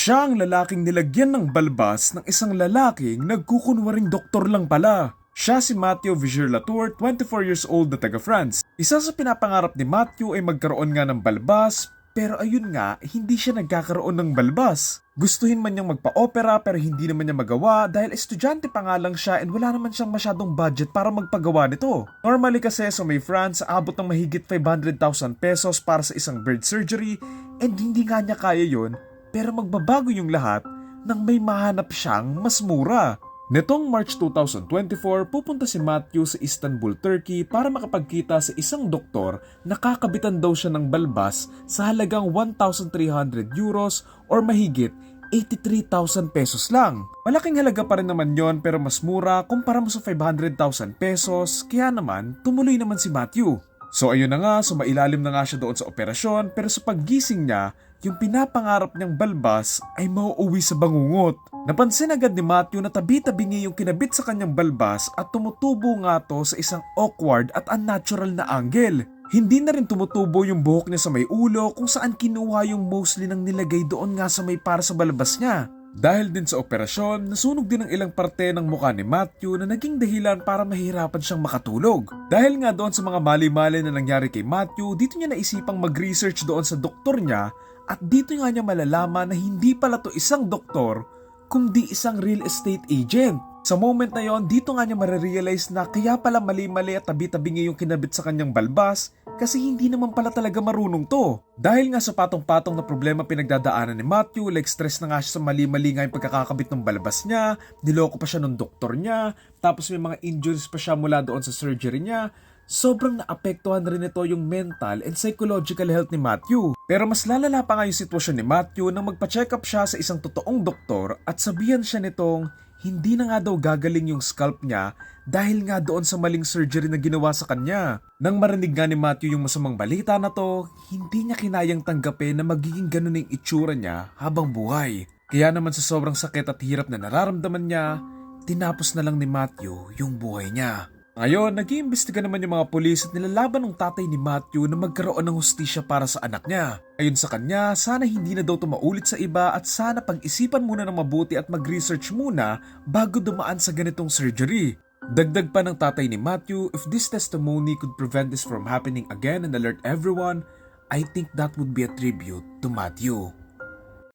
Siya ang lalaking nilagyan ng balbas ng isang lalaking nagkukunwaring doktor lang pala. Siya si Matthew Vigier Latour, 24 years old na taga France. Isa sa pinapangarap ni Matthew ay magkaroon nga ng balbas, pero ayun nga, hindi siya nagkakaroon ng balbas. Gustuhin man niyang magpa-opera pero hindi naman niya magawa dahil estudyante pa nga lang siya and wala naman siyang masyadong budget para magpagawa nito. Normally kasi sa may France, abot ng mahigit 500,000 pesos para sa isang bird surgery and hindi nga niya kaya yon pero magbabago yung lahat nang may mahanap siyang mas mura. Netong March 2024, pupunta si Matthew sa Istanbul, Turkey para makapagkita sa isang doktor na kakabitan daw siya ng balbas sa halagang 1,300 euros or mahigit 83,000 pesos lang. Malaking halaga pa rin naman yon pero mas mura kumpara mo sa 500,000 pesos kaya naman tumuloy naman si Matthew. So ayun na nga, sumailalim na nga siya doon sa operasyon pero sa paggising niya, yung pinapangarap niyang balbas ay mauuwi sa bangungot. Napansin agad ni Matthew na tabi-tabi yung kinabit sa kanyang balbas at tumutubo nga to sa isang awkward at unnatural na angle. Hindi na rin tumutubo yung buhok niya sa may ulo kung saan kinuha yung mostly ng nilagay doon nga sa may para sa balbas niya. Dahil din sa operasyon, nasunog din ang ilang parte ng mukha ni Matthew na naging dahilan para mahirapan siyang makatulog. Dahil nga doon sa mga mali-mali na nangyari kay Matthew, dito niya naisipang mag-research doon sa doktor niya at dito nga niya malalaman na hindi pala to isang doktor, kundi isang real estate agent. Sa moment na yon, dito nga niya marirealize na kaya pala mali-mali at tabi-tabi niya yung kinabit sa kanyang balbas kasi hindi naman pala talaga marunong to. Dahil nga sa patong-patong na problema pinagdadaanan ni Matthew, like stress na nga siya sa mali-mali nga yung pagkakakabit ng balbas niya, niloko pa siya ng doktor niya, tapos may mga injuries pa siya mula doon sa surgery niya, sobrang naapektuhan rin ito yung mental and psychological health ni Matthew. Pero mas lalala pa nga yung sitwasyon ni Matthew nang magpa-check up siya sa isang totoong doktor at sabihan siya nitong hindi na nga daw gagaling yung scalp niya dahil nga doon sa maling surgery na ginawa sa kanya. Nang marinig nga ni Matthew yung masamang balita na to, hindi niya kinayang tanggapin na magiging ganun ang itsura niya habang buhay. Kaya naman sa sobrang sakit at hirap na nararamdaman niya, tinapos na lang ni Matthew yung buhay niya. Ngayon, nag-iimbestiga naman yung mga pulis at nilalaban ng tatay ni Matthew na magkaroon ng hustisya para sa anak niya. Ayon sa kanya, sana hindi na daw ito maulit sa iba at sana pag-isipan muna ng mabuti at mag-research muna bago dumaan sa ganitong surgery. Dagdag pa ng tatay ni Matthew, if this testimony could prevent this from happening again and alert everyone, I think that would be a tribute to Matthew.